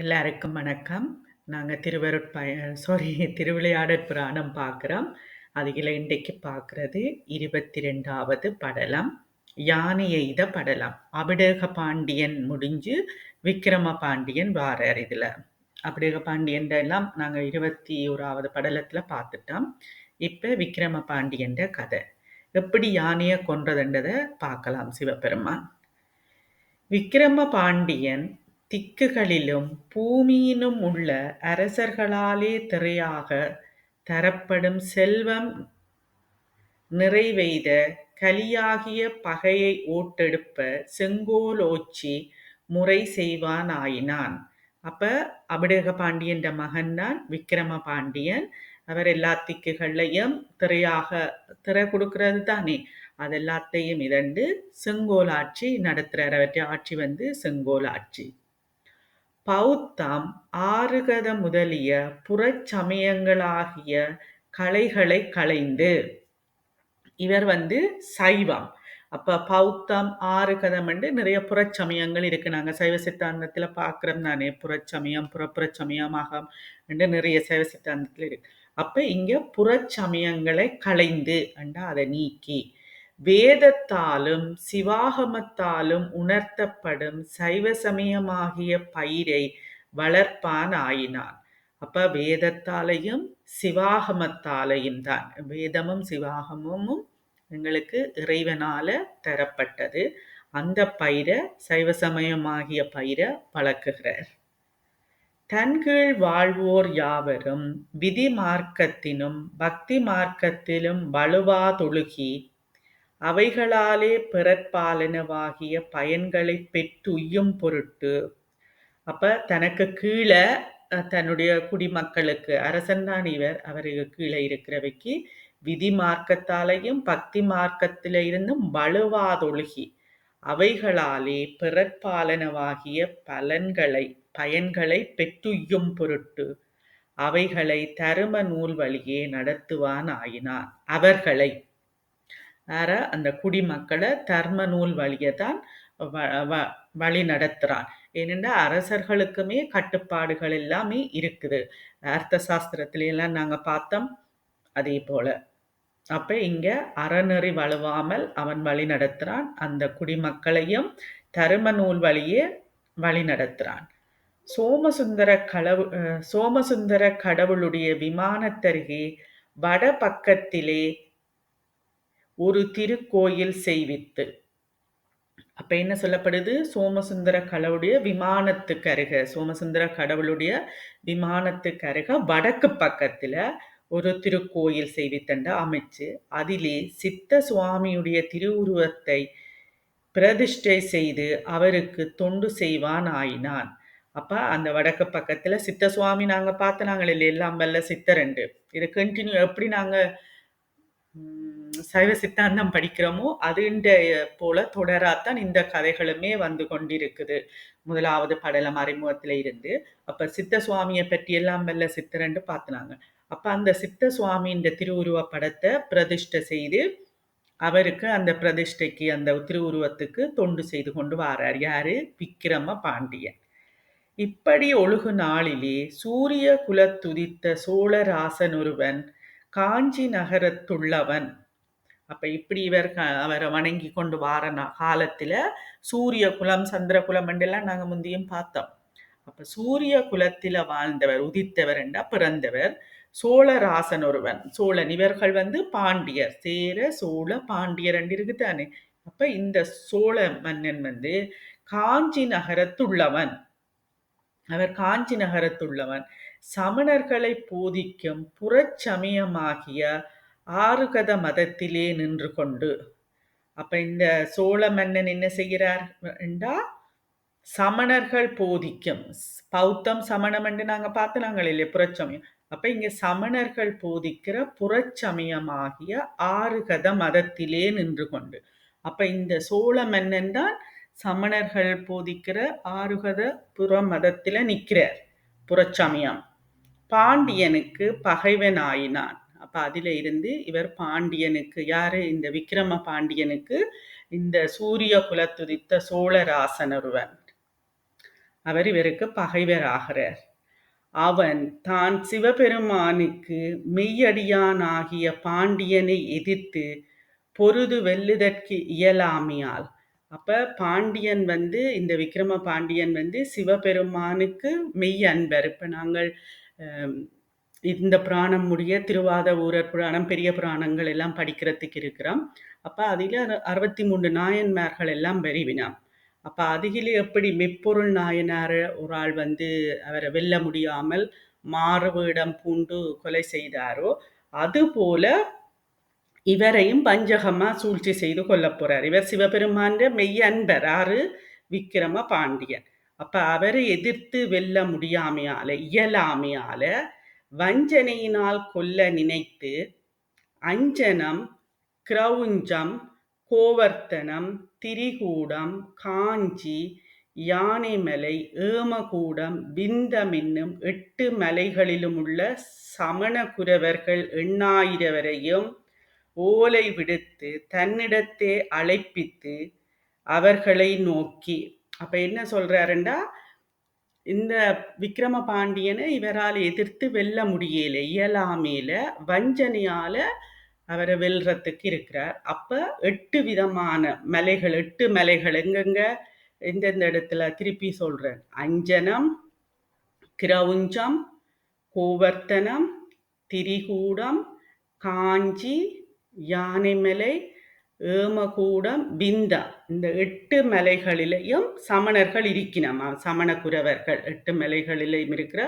எல்லாருக்கும் வணக்கம். நாங்க திருவருட்பய சாரி திருவிளையாடற் புராணம் பார்க்குறோம். அதில் இன்றைக்கு பார்க்குறது இருபத்தி ரெண்டாவது படலம். யானை எய்த படலம். அபிடேக பாண்டியன் முடிஞ்சு விக்கிரம பாண்டியன் வாரார் இதில் அபிடேக பாண்டியன் எல்லாம் நாங்க 21வது படலத்துல பார்த்துட்டோம். இப்போ விக்கிரம பாண்டியன் கதை. எப்படி யானையை கொன்றதுன்றதை பார்க்கலாம் சிவபெருமான். விக்கிரம பாண்டியன் திக்குகளிலும் பூமியினும் உள்ள அரசர்களாலே திரையாக தரப்படும் செல்வம் நிறைவெய்த கலியாகிய பகையை ஓட்டெடுப்ப செங்கோலோச்சி முறை செய்வானாயினான். அப்ப அபிடேக பாண்டியன்ற மகன்தான் விக்கிரம பாண்டியன். அவர் எல்லா திக்குகள்லையும் திறையாக திறை கொடுக்கறது தானே அதெல்லாத்தையும் இரண்டு செங்கோலாட்சி நடத்துறார். அவற்றை ஆட்சி வந்து செங்கோலாட்சி. பௌத்தம் ஆருகத முதலிய புறச்சமயங்களாகிய கலைகளைக் களைந்து இவர் வந்து சைவம். அப்ப பௌத்தம் ஆருகதம் நிறைய புறச்சமயங்கள் இருக்கு. நாங்க சைவ சித்தாந்தத்துல பார்க்கிறோம் தானே புறச்சமயம் புறப்புறச்சமயமாக என்று நிறைய சைவ சித்தாந்தத்துல இருக்கு. அப்ப இங்க புறச்சமயங்களை களைந்து என்றா அதை நீக்கி வேதத்தாலும் சிவாகமத்தாலும் உணர்த்தப்படும் சைவ சமயமாகிய பயிரை வளர்ப்பான் ஆயினான். அப்ப வேதத்தாலையும் சிவாகமத்தாலையும் தான் வேதமும் சிவாகமும் எங்களுக்கு இறைவனால தரப்பட்டது. அந்த பயிரை சைவ சமயமாகிய பயிரை வளர்க்குகிறார். தன்கீழ் வாழ்வோர் யாவரும் விதி மார்க்கத்தினும் பக்தி மார்க்கத்திலும் வலுவாதொழுகி அவைகளாலே பிறர்பாலனவாகிய பயன்களைப் பெற்றுய்யும் பொருட்டு அப்ப தனக்கு கீழ தன்னுடைய குடிமக்களுக்கு அரசன்தான் இவர் அவருக்கு கீழே இருக்கிறவைக்கு விதி மார்க்கத்தாலையும் பக்தி மார்க்கத்தில இருந்தும் வலுவாதொழுகி அவைகளாலே பிறர்பாலனவாகிய பலன்களை பயன்களை பெற்றுய்யும் பொருட்டு அவைகளை தரும நூல் வழியே நடத்துவான் ஆயினான். அவர்களை ஆற அந்த குடிமக்களை தர்ம நூல் வழியை தான் வழி நடத்துறான். ஏனென்றா அரசர்களுக்குமே கட்டுப்பாடுகள் எல்லாமே இருக்குது. அர்த்த சாஸ்திரத்திலாம் எல்லாம் பார்த்தோம் அதே போல. அப்ப இங்க அறநெறி வலுவாமல் அவன் வழி நடத்துறான். அந்த குடிமக்களையும் தரும நூல் வழியே வழி நடத்துறான். சோமசுந்தர கடவு சோமசுந்தர கடவுளுடைய விமானத்தருகே வட பக்கத்திலே ஒரு திருக்கோயில் செய்வித்து. அப்ப என்ன சொல்லப்படுது? சோமசுந்தர கடவுளுடைய விமானத்துக்கு அருக சோமசுந்தர கடவுளுடைய விமானத்துக்கு அருக வடக்கு பக்கத்துல ஒரு திருக்கோயில் செய்வித்தண்ட அமைச்சு அதிலே சித்த சுவாமியுடைய திருவுருவத்தை பிரதிஷ்டை செய்து அவருக்கு தொண்டு செய்வான் ஆயினான். அப்ப அந்த வடக்கு பக்கத்துல சித்த சுவாமி நாங்க பார்த்த நாங்கள் இல்லை எல்லாம் வல்ல சித்தரண்டு இது கண்டினியூ எப்படி நாங்க சைவ சித்தாந்தம் படிக்கிறோமோ அதுண்ட போல தொடராத்தான் இந்த கதைகளுமே வந்து கொண்டிருக்குது. முதலாவது படலம் அறிமுகத்துல இருந்து. அப்ப சித்த சுவாமியை பற்றி எல்லாம் வல்ல சித்தரண்டு பார்த்துனாங்க. அப்ப அந்த சித்த சுவாமின்ற திருவுருவ படத்தை பிரதிஷ்டை செய்து அவருக்கு அந்த பிரதிஷ்டைக்கு அந்த திருவுருவத்துக்கு தொண்டு செய்து கொண்டு வரார் யாரு விக்கிரம பாண்டியன். இப்படி ஒழுகு நாளிலே சூரிய குலத்துதித்த சோழராசன் ஒருவன் காஞ்சி நகரத்துள்ளவன் அப்ப இப்படி இவர் அவரை வணங்கி கொண்டு வார காலத்துல சூரிய குலம் சந்திர குலம் எல்லாம் நாங்க முந்தையும் பார்த்தோம். அப்ப சூரிய குலத்தில வாழ்ந்தவர் உதித்தவர் என்றா பிறந்தவர் சோழராசன் ஒருவன். சோழன் இவர்கள் வந்து பாண்டியர். சேர சோழ பாண்டியர் என்று இருக்குதானே? அப்ப இந்த சோழ மன்னன் வந்து காஞ்சி நகரத்துள்ளவன். அவர் காஞ்சி நகரத்துள்ளவன். சமணர்களை போதிக்கும் புறச்சமயமாகிய ஆறுகத மதத்திலே நின்று கொண்டு. அப்ப இந்த சோழ மன்னன் என்ன செய்கிறார் என்றா? சமணர்கள் போதிக்கும். பௌத்தம் சமணம் என்று நாங்கள் பார்த்து நாங்கள் இல்லையா? புறச்சமயம். அப்ப இங்க சமணர்கள் போதிக்கிற புறச்சமயமாகிய ஆறுகத மதத்திலே நின்று கொண்டு. அப்ப இந்த சோழ மன்னன் தான் சமணர்கள் போதிக்கிற ஆறுகத புற மதத்தில் நிற்கிறார். புறச்சமயம். பாண்டியனுக்கு பகைவன் ஆயினான் அப்ப இருந்து இவர் பாண்டியனுக்கு யார்? இந்த விக்கிரம பாண்டியனுக்கு இந்த சூரிய குலத்துதித்த சோழராசனருவன் அவர் இவருக்கு பகைவர் ஆகிறார் அவன் தான் சிவபெருமானுக்கு மெய்யடியானாகிய பாண்டியனை எதிர்த்து பொருது வெல்லுதற்கு இயலாமையால் அப்ப பாண்டியன் வந்து இந்த விக்ரம பாண்டியன் வந்து சிவபெருமானுக்கு மெய் அன்பர் இப்ப நாங்கள் இந்த புராணம் முடிய திருவாத ஊரர் புராணம் பெரிய புராணங்கள் எல்லாம் படிக்கிறதுக்கு இருக்கிறோம். அப்போ அதில் அறுபத்தி மூன்று நாயன்மார்கள் எல்லாம் வெறிவினான் அப்போ அதிகிலே எப்படி மெப்பொருள் நாயனார் ஒரு ஆள் வந்து அவரை வெல்ல முடியாமல் மாறுவிடம் பூண்டு கொலை செய்தாரோ அதுபோல இவரையும் பஞ்சகமா சூழ்ச்சி செய்து கொல்ல போறார். இவர் சிவபெருமான் மெய் அன்பர் ஆறு விக்கிரம பாண்டியன். அப்ப அவரை எதிர்த்து வெல்ல முடியாமையால இயலாமையால வஞ்சனையினால் கொல்ல நினைத்து அஞ்சனம் கிரவுஞ்சம் கோவர்த்தனம் திரிகூடம் காஞ்சி யானைமலை ஏமகூடம் விந்தமென்னும் எட்டு மலைகளிலும் உள்ள சமண குரவர்கள் எண்ணாயிரவரையும் ஓலை விடுத்து தன்னிடத்தே அழைப்பித்து அவர்களை நோக்கி அப்ப என்ன சொல்றாருண்டா? இந்த விக்ரம பாண்டியனை இவரால் எதிர்த்து வெல்ல முடியல இயலாமேல வஞ்சனையால அவரை வெல்றதுக்கு இருக்கிறார். அப்ப எட்டு விதமான மலைகள் எட்டு மலைகள் எங்கெங்க? எந்தெந்த இடத்துல? திருப்பி சொல்றேன். அஞ்சனம் கிரவுஞ்சம் கோவர்த்தனம் திரிகூடம் காஞ்சி யானைமலை ஏமகூடம் பிந்தா. இந்த எட்டு மலைகளிலையும் சமணர்கள் இருக்கினமா? சமண குரவர்கள். எட்டு மலைகளிலையும் இருக்கிற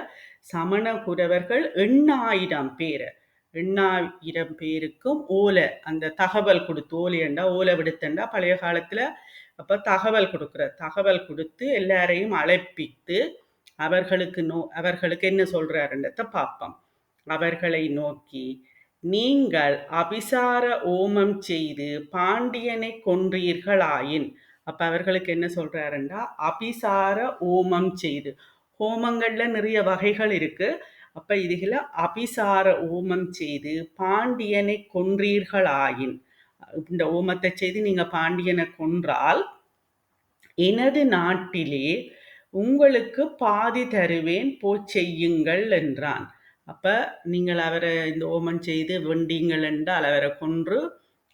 சமண குரவர்கள் எண்ணாயிரம் பேர். எண்ணாயிரம் பேருக்கும் ஓலை. அந்த தகவல் கொடுத்து ஓலையண்டா ஓலை விடுத்தண்டா? பழைய காலத்தில் அப்போ தகவல் கொடுக்குற தகவல் கொடுத்து எல்லாரையும் அழைப்பித்து அவர்களுக்கு நோ அவர்களுக்கு என்ன சொல்கிறாருன்றத பார்ப்போம். அவர்களை நோக்கி நீங்கள் அபிசார ஓமம் செய்து பாண்டியனை கொன்றீர்களாயின். அப்ப அவர்களுக்கு என்ன சொல்றாருண்டா? அபிசார ஓமம் செய்து. ஹோமங்கள்ல நிறைய வகைகள் இருக்கு. அப்ப இதுல அபிசார ஓமம் செய்து பாண்டியனை கொன்றீர்களாயின். இந்த ஓமத்தை செய்து நீங்க பாண்டியனை கொன்றால் எனது நாட்டிலே உங்களுக்கு பாதி தருவேன் போ செய்யுங்கள் என்றான். அப்ப நீங்கள் அவரை இந்த ஓமன் செய்து வெண்டீங்கள் என்றால் அவரை கொன்று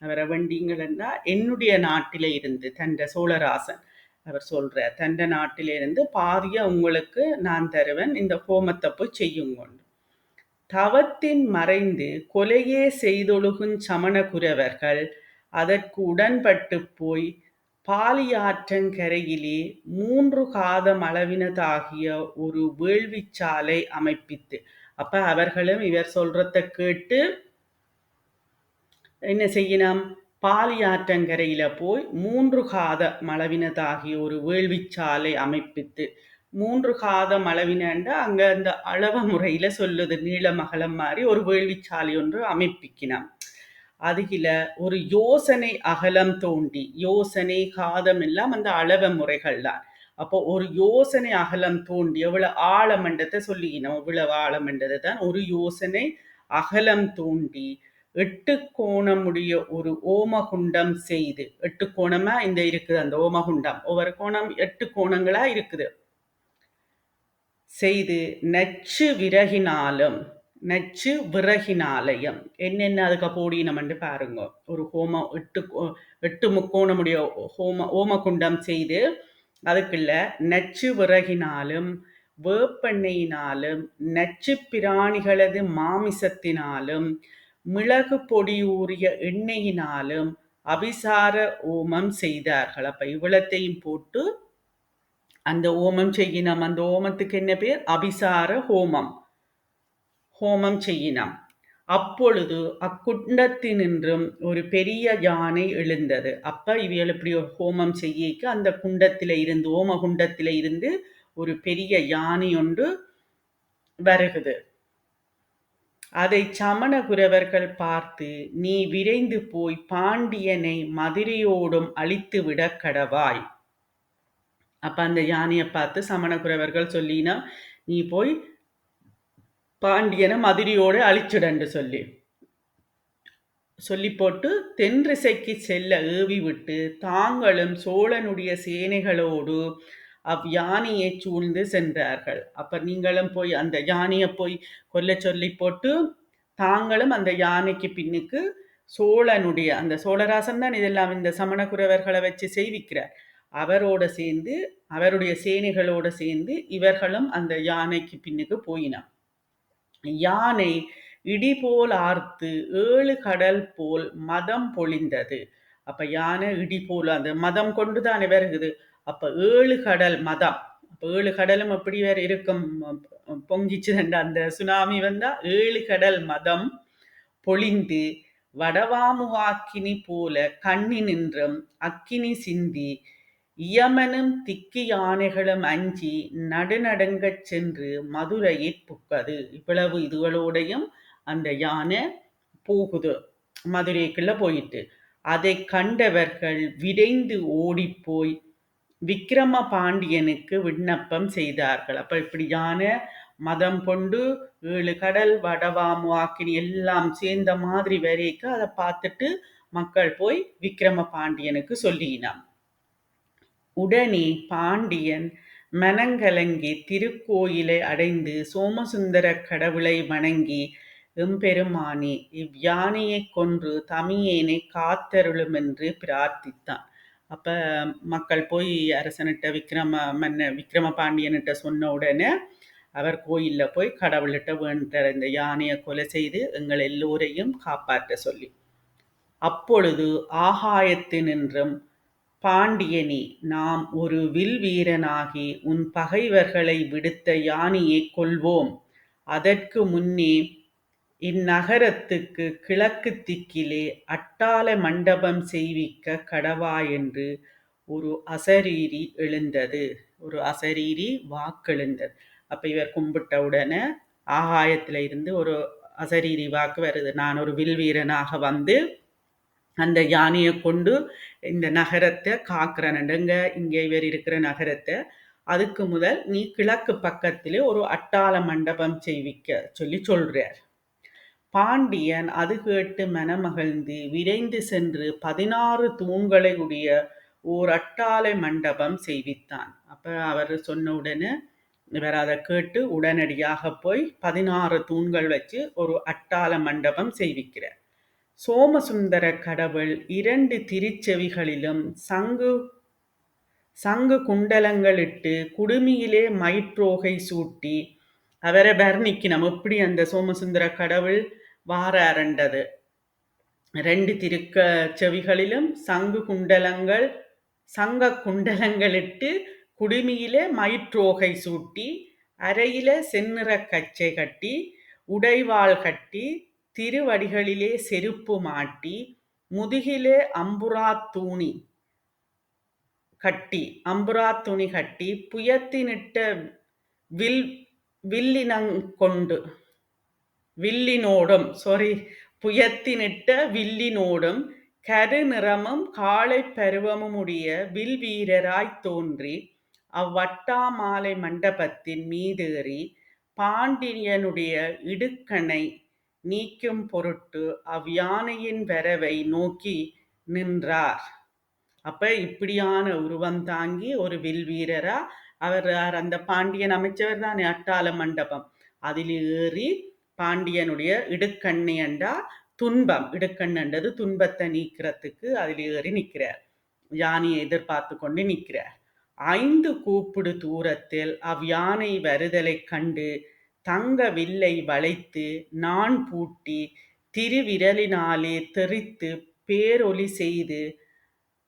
அவரை வெண்டீங்கள் என்றால் என்னுடைய நாட்டிலே இருந்து தண்ட சோழராசன் அவர் சொல்கிறார் தண்ட நாட்டிலிருந்து பாதிய உங்களுக்கு நான் தருவேன் இந்த ஹோமத்தை போய் செய்யுங்கொண்டு. தவத்தின் மறைந்து கொலையே செய்தொழுகும் சமண குரவர்கள் அதற்கு உடன்பட்டு போய் பாலியாற்றங்கரையிலே மூன்று காதம் அளவினதாகிய ஒரு வேள்விச்சாலை அமைப்பித்து அப்ப அவர்களும் இவர் சொல்றத கேட்டு என்ன செய்யணும் பாலியாற்றங்கரையில போய் மூன்று காத மளவினதாகிய ஒரு வேள்விச்சாலை அமைப்பித்து மூன்று காத அளவினண்டா அங்க அந்த அளவ முறையில சொல்லுது நீளமகலம் மாதிரி ஒரு வேள்விச்சாலை ஒன்று அமைப்பிக்கினான் அதுகில ஒரு யோசனை அகலம் தோண்டி யோசனை காதம் எல்லாம் அந்த அளவ முறைகள் தான் அப்போ ஒரு யோசனை அகலம் தோண்டி எவ்வளவு ஆழமண்டத்தை சொல்லிக்கணும் இவ்வளவு ஆழமண்டதை தான் ஒரு யோசனை அகலம் தோண்டி எட்டு கோணமுடைய ஒரு ஓமகுண்டம் செய்து எட்டு கோணமா இந்த இருக்குது அந்த ஓமகுண்டம். ஒவ்வொரு கோணம் எட்டு கோணங்களா இருக்குது. செய்து நச்சு விறகினாலும் நச்சு விறகினாலயம் என்னென்ன அதுக்கு போடினம்னு பாருங்க. ஒரு ஹோமம் எட்டு எட்டு முக்கோணமுடைய ஹோம ஓமகுண்டம் செய்து அதுக்குள்ள நச்சு விறகினாலும் வேப்பெண்ணெயினாலும் நச்சு பிராணிகளது மாமிசத்தினாலும் மிளகு பொடி ஊறிய எண்ணெயினாலும் அபிசார ஓமம் செய்தார்கள். அப்ப இவ்வளத்தையும் போட்டு அந்த ஓமம் செய்யினம். அந்த ஓமத்துக்கு என்ன பேர்? அபிசார ஹோமம். ஹோமம் செய்யினம். அப்பொழுது அக்குண்டத்தினின்றும் ஒரு பெரிய யானை எழுந்தது. அப்ப இவைகள் இப்படி ஒரு ஹோமம் செய்யிக்க அந்த குண்டத்தில இருந்து ஓம குண்டத்தில இருந்து ஒரு பெரிய யானை ஒன்று வருகுது. அதை சமண குரவர்கள் பார்த்து நீ விரைந்து போய் பாண்டியனை மதுரையோடும் அழித்து விட கடவாய். அப்ப அந்த யானையை பார்த்து சமண குரவர்கள் சொல்லினா நீ போய் பாண்டியனை மதுரையோடு அழிச்சுடன்று சொல்லி. சொல்லி போட்டு தென்றிசைக்கு செல்ல ஏவி விட்டு தாங்களும் சோழனுடைய சேனைகளோடு அவ் யானையை சூழ்ந்து சென்றார்கள். அப்ப நீங்களும் போய் அந்த யானையை போய் கொல்ல சொல்லி போட்டு தாங்களும் அந்த யானைக்கு பின்னுக்கு சோழனுடைய அந்த சோழராசன் தான் இதெல்லாம் இந்த சமணக்குறவர்களை வச்சு செய்விக்கிறார். அவரோட சேர்ந்து அவருடைய சேனைகளோட சேர்ந்து இவர்களும் அந்த யானைக்கு பின்னுக்கு போயினான் யானை இடி போல் ஆர்த்து ஏழு கடல் போல் மதம் பொழிந்தது. அப்ப யானை இடி போல் அந்த மதம் கொண்டு தானே வருகுது அப்ப ஏழு கடல் மதம். அப்ப ஏழு கடலும் எப்படி வேற இருக்கும்? பொங்கிச்சு அந்த சுனாமி வந்தா ஏழு கடல் மதம் பொழிந்து வடவாமுகாக்கினி போல கண்ணி நின்றும் அக்கினி சிந்தி இயமனும் திக்கு யானைகளும் அஞ்சி நடுநடுங்கச் சென்று மதுரையை புக்கது. இவ்வளவு இதுகளோடையும் அந்த யானை போகுது மதுரைக்குள்ள போயிட்டு. அதை கண்டவர்கள் விரைந்து ஓடிப்போய் விக்கிரம பாண்டியனுக்கு விண்ணப்பம் செய்தார்கள். அப்ப இப்படியான மதம் கொண்டு ஏழு கடல் வடவாமு ஆக்கினி எல்லாம் சேர்ந்த மாதிரி வரைக்கும் அதை பார்த்துட்டு மக்கள் போய் விக்கிரம பாண்டியனுக்கு சொல்லினான். உடனே பாண்டியன் மனங்கலங்கி திருக்கோயிலை அடைந்து சோமசுந்தர கடவுளை வணங்கி எம்பெருமானே இவ்யானையை கொன்று தமியேனை காத்தருளுமென்று பிரார்த்தித்தான். அப்ப மக்கள் போய் அரசனிட்ட விக்ரம மன்ன விக்ரம பாண்டியன்கிட்ட சொன்ன உடனே அவர் கோயில்ல போய் கடவுள்கிட்ட வேண்ட இந்த யானையை கொலை செய்து எங்கள் எல்லோரையும் காப்பாற்ற சொல்லி. அப்பொழுது ஆகாயத்தினின்றும் பாண்டியனி நாம் ஒரு வில் வீரனாகி உன் பகைவர்களை விடுத்த யானையை கொள்வோம் அதற்கு முன்னே இந்நகரத்துக்கு கிழக்கு திக்கிலே அட்டாள மண்டபம் செய்விக்க கடவா என்று ஒரு அசரீரி எழுந்தது. ஒரு அசரீரி வாக்கெழுந்தது அப்போ இவர் கும்பிட்ட உடனே ஆகாயத்தில் இருந்து ஒரு அசரீரி வாக்கு வருது. நான் ஒரு வில் வீரனாக வந்து அந்த யானையை கொண்டு இந்த நகரத்தை காக்கிறனடுங்க இங்கே இவர் இருக்கிற நகரத்தை. அதுக்கு முதல் நீ கிழக்கு பக்கத்திலே ஒரு அட்டாள மண்டபம் செய்விக்க சொல்லி சொல்றார். பாண்டியன் அது கேட்டு மனமகிழ்ந்து விரைந்து சென்று பதினாறு தூண்களை உடைய ஓர் அட்டாளை மண்டபம் செய்வித்தான். அப்ப அவர் சொன்ன உடனே இவர் அதை கேட்டு உடனடியாக போய் பதினாறு தூண்கள் வச்சு ஒரு அட்டாள மண்டபம் செய்விக்கிறார். சோமசுந்தர கடவுள் இரண்டு திருச்செவிகளிலும் சங்கு சங்கு குண்டலங்களிட்டு குடுமியிலே மயிற்றோகை சூட்டி அவரை வர்ணிக்கணும். எப்படி அந்த சோமசுந்தர கடவுள் வார அரண்டது. ரெண்டு திருக்க செவிகளிலும் சங்கு குண்டலங்கள் சங்க குண்டலங்களிட்டு குடுமியில மயிற்றோகை சூட்டி அறையில செந்நிற கச்சை கட்டி உடைவாள் கட்டி திருவடிகளிலே செருப்பு மாட்டி முதுகிலே அம்புரா தூணி கட்டி அம்புரா துணி கட்டி புயத்தினிட்ட வில் வில்லினங்கொண்டு வில்லினோடும் சாரி புயத்தினிட்ட வில்லினோடும் கருநிறமும் காளை பருவமும் உடைய வில் வீரராய் தோன்றி அவ்வட்டாமாலை மண்டபத்தின் மீதேறி பாண்டியனுடைய இடுக்கணை நீக்கும் பொருட்டு அவ்யானையின் வரவை நோக்கி நின்றார். அப்ப இப்படியான உருவம் தாங்கி ஒரு வில் வீரரா அவர் அந்த பாண்டியன் அமைச்சவர் தானே அட்டாள மண்டபம். அதில் ஏறி பாண்டியனுடைய இடுக்கண்ணி என்றா துன்பம். இடுக்கண்ணன்றது துன்பத்தை நீக்கிறதுக்கு அதில் ஏறி நிற்கிறார். யானையை எதிர்பார்த்து கொண்டு நிற்கிறார். ஐந்து கூப்பிடு தூரத்தில் அவ் யானை வருதலை கண்டு தங்க வில்லை வளைத்து நான் பூட்டி திருவிரலினாலே தெரித்து பேரொலி செய்து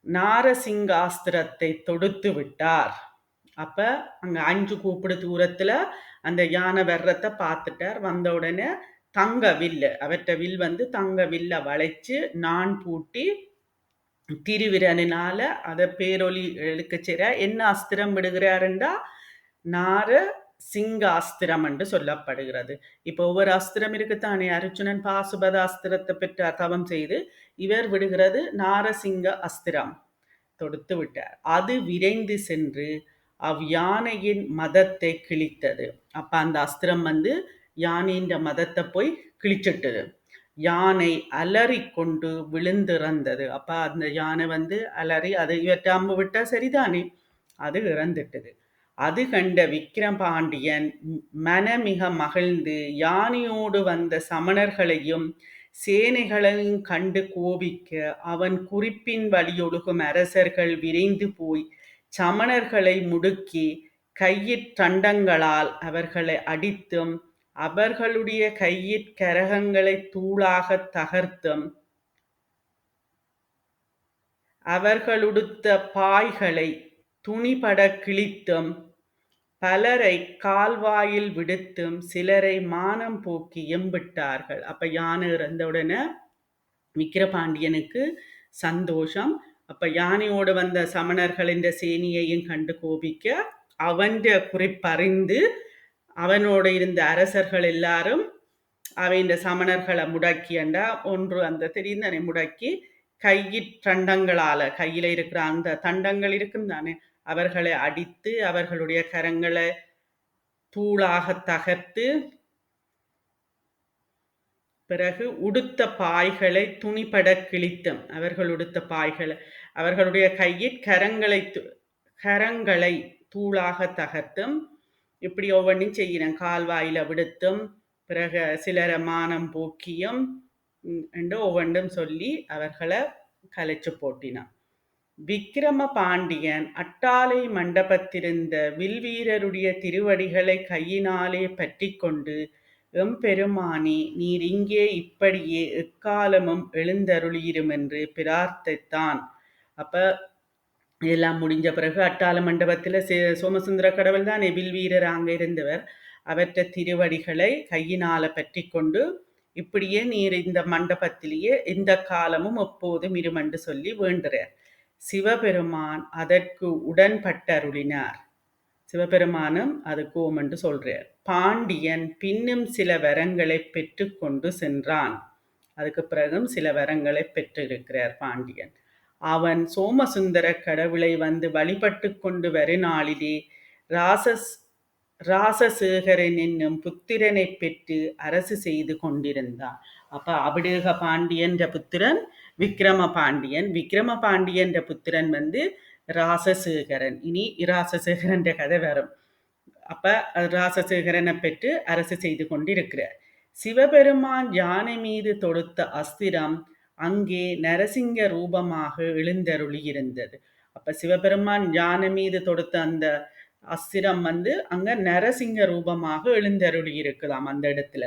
நாரசிங்காஸ்திரத்தை தொடுத்து விட்டார். அப்ப அங்க அஞ்சு கூப்பிடு தூரத்துல அந்த யானை வர்றத பார்த்துட்டார். வந்த உடனே தங்க வில்லு அவற்ற வில் வந்து தங்க வில்ல வளைச்சு நான் பூட்டி திருவிரலினால அதை பேரொலி எழுக்க செய்ற. என்ன அஸ்திரம் விடுகிறாருண்டா? நார சிங்க அஸ்திரம் என்று சொல்லப்படுகிறது. இப்போ ஒவ்வொரு அஸ்திரம் இருக்குத்தானே? அர்ஜுனன் பாசுபத அஸ்திரத்தை பெற்ற தவம் செய்து இவர் விடுகிறது நாரசிங்க அஸ்திரம். தொடுத்து விட்டார். அது விரைந்து சென்று அவ் யானையின் மதத்தை கிழித்தது. அப்ப அந்த அஸ்திரம் வந்து யானையின் மதத்தை போய் கிழிச்சிட்டது. யானை அலறி கொண்டு விழுந்திறந்தது. அப்ப அந்த யானை வந்து அலறி அது இவற்றை அம்பு விட்டா சரிதானே? அது இறந்துட்டது. அது கண்ட விக்கிரபாண்டியன் மனமிக மகிழ்ந்து யானையோடு வந்த சமணர்களையும் சேனைகளையும் கண்டு கோபிக்க அவன் குறிப்பின் வழியொழுகும் அரசர்கள் விரைந்து போய் சமணர்களை முடுக்கி கையிற்றண்டங்களால் அவர்களை அடித்தும் அவர்களுடைய கையிற்கரகங்களை தூளாக தகர்த்தும் அவர்களுடுத்த பாய்களை துணிபட கிழித்தும் பலரை கால்வாயில் விடுத்தும் சிலரை மானம் போக்கி எம்பிட்டார்கள். அப்ப யானை இறந்த உடனே விக்கிரபாண்டியனுக்கு சந்தோஷம். அப்ப யானையோடு வந்த சமணர்களின் சேனியையும் கண்டு கோபிக்க அவன் குறிப்பறிந்து அவனோடு இருந்த அரசர்கள் எல்லாரும் அவன் சமணர்களை முடக்கியண்டா? ஒன்று அந்த தெரிந்தனை முடக்கி கையிற்றண்டங்களால கையில இருக்கிற அந்த தண்டங்கள் இருக்கும் தானே? அவர்களை அடித்து அவர்களுடைய கரங்களை தூளாக தகர்த்து பிறகு உடுத்த பாய்களை துணிபட கிழித்தும் அவர்கள் உடுத்த பாய்களை அவர்களுடைய கையில் கரங்களை கரங்களை தூளாக தகர்த்தும் இப்படி ஒவ்வொன்றும் செய்கிறேன். கால்வாயில விடுத்தும் பிறகு சிலர மானம் போக்கியும் என்று ஒவ்வொன்றும் சொல்லி அவர்களை கலைச்சு போட்டினான். விக்கிரம பாண்டியன் அட்டாலை மண்டபத்திருந்த வில்வீரருடைய திருவடிகளை கையினாலே பற்றி கொண்டு எம்பெருமானி நீர் இங்கே இப்படியே எக்காலமும் எழுந்தருளியிரும் என்று பிரார்த்தித்தான் அப்ப இதெல்லாம் முடிஞ்ச பிறகு அட்டாள மண்டபத்தில் சோமசுந்தர கடவுள் தான் நெபில் வீரர் அங்கே இருந்தவர். அவற்ற திருவடிகளை கையினால பற்றி கொண்டு இப்படியே நீர் இந்த மண்டபத்திலேயே இந்த காலமும் எப்போதும் இருமண்டு சொல்லி வேண்டுறார். சிவபெருமான் அதற்கு உடன்பட்டருளினார். சிவபெருமானும் அதுக்கு ஓம் என்று சொல்றார். பாண்டியன் பின்னும் சில வரங்களை பெற்றுக்கொண்டு சென்றான். அதுக்கு பிறகும் சில வரங்களை பெற்றிருக்கிறார் பாண்டியன். அவன் சோமசுந்தர கடவுளை வந்து வழிபட்டு கொண்டு வருநாளிலே ராசஸ் ராசசேகரன் என்னும் புத்திரனை பெற்று அரசு செய்து கொண்டிருந்தான். அப்ப அபிடேக பாண்டியன்ற புத்திரன் விக்ரம பாண்டியன் விக்ரம பாண்டியன்ற புத்திரன் வந்து ராசசேகரன் இனி ராசசேகரன்ற கதை வரும். அப்ப ராசசேகரனை பெற்று அரசு செய்து கொண்டிருக்கிறார். சிவபெருமான் யானை மீது தொடுத்த அஸ்திரம் அங்கே நரசிங்க ரூபமாக எழுந்தருளியிருந்தது. அப்ப சிவபெருமான் யானை மீது தொடுத்த அந்த அஸ்திரம் வந்து அங்க நரசிங்க ரூபமாக எழுந்தருளி இருக்கலாம் அந்த இடத்துல.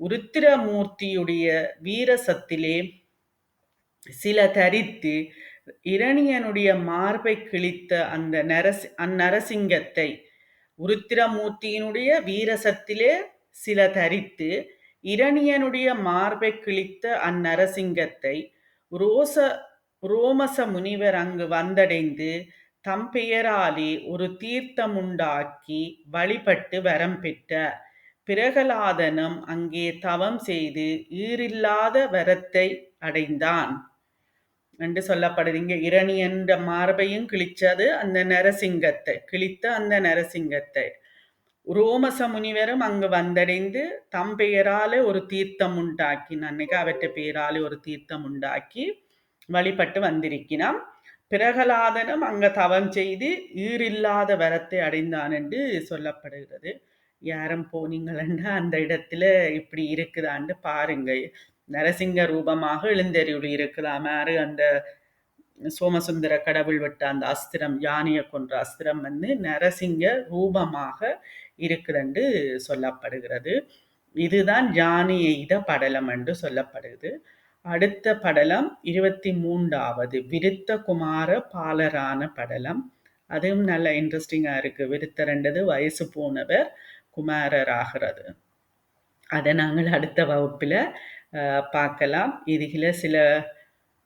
உருத்திரமூர்த்தியுடைய வீரசத்திலே சில தரித்து இரணியனுடைய மார்பை கிழித்த அந்த நரசி அந்நரசிங்கத்தை உருத்திரமூர்த்தியினுடைய வீரசத்திலே சில தரித்து இரணியனுடைய மார்பை கிழித்த அந்நரசிங்கத்தை ரோச ரோமச முனிவர் அங்கு வந்தடைந்து தம் பெயராலே ஒரு தீர்த்தமுண்டாக்கி வழிபட்டு வரம் பெற்ற பிரகலாதனம் அங்கே தவம் செய்து ஈரில்லாத வரத்தை அடைந்தான். என்று சொல்லப்படுதுங்க இரணி என்ற மார்பையும் கிழிச்சது அந்த நரசிங்கத்தை கிழித்த அந்த நரசிங்கத்தை. ரோமச முனிவரும் அங்கு வந்தடைந்து தம் பெயரால ஒரு தீர்த்தம் உண்டாக்கி அன்னைக்கு அவற்றை பெயரால ஒரு தீர்த்தம் உண்டாக்கி வழிபட்டு வந்திருக்கிறான். பிரகலாதனும் அங்க தவம் செய்து ஈரில்லாத வரத்தை அடைந்தான் என்று சொல்லப்படுகிறது. யாரும் போனீங்களா? அந்த இடத்துல இப்படி இருக்குதான்னு பாருங்க நரசிங்க ரூபமாக எழுந்தறிவுள் இருக்கலாம் அந்த சோமசுந்தர கடவுள் விட்ட அந்த அஸ்திரம் யானையை கொன்ற அஸ்திரம் வந்து நரசிங்க ரூபமாக இருக்குதுன்னு சொல்லப்படுகிறது. இதுதான் யானை எய்த படலம் என்று சொல்லப்படுது அடுத்த படலம் இருபத்தி மூன்றாவது விருத்த குமார பாலரான படலம். அதுவும் நல்ல இன்ட்ரெஸ்டிங்காக இருக்குது விருத்த ரெண்டது வயசு போனவர் குமாரர் ஆகிறது அதை நாங்கள் அடுத்த வகுப்பில் பார்க்கலாம். இதில் சில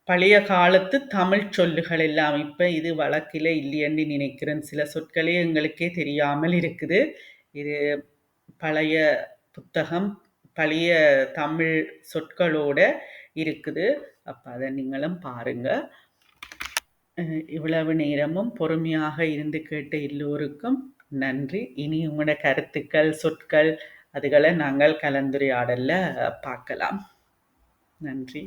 பழைய காலத்து தமிழ் சொல்லுகள் எல்லாம் இப்போ இது வழக்கில் இல்லையென்று நினைக்கிறேன். சில சொற்களே எங்களுக்கே தெரியாமல் இருக்குது. இது பழைய புத்தகம் பழைய தமிழ் சொற்களோட இருக்குது. அப்போ அதை நீங்களும் பாருங்கள் இவ்வளவு நேரமும் பொறுமையாக இருந்து கேட்ட எல்லோருக்கும் நன்றி. இனி உங்களோட கருத்துக்கள் சொற்கள் அதுகளை நாங்கள் கலந்துரையாடலில் பார்க்கலாம். நன்றி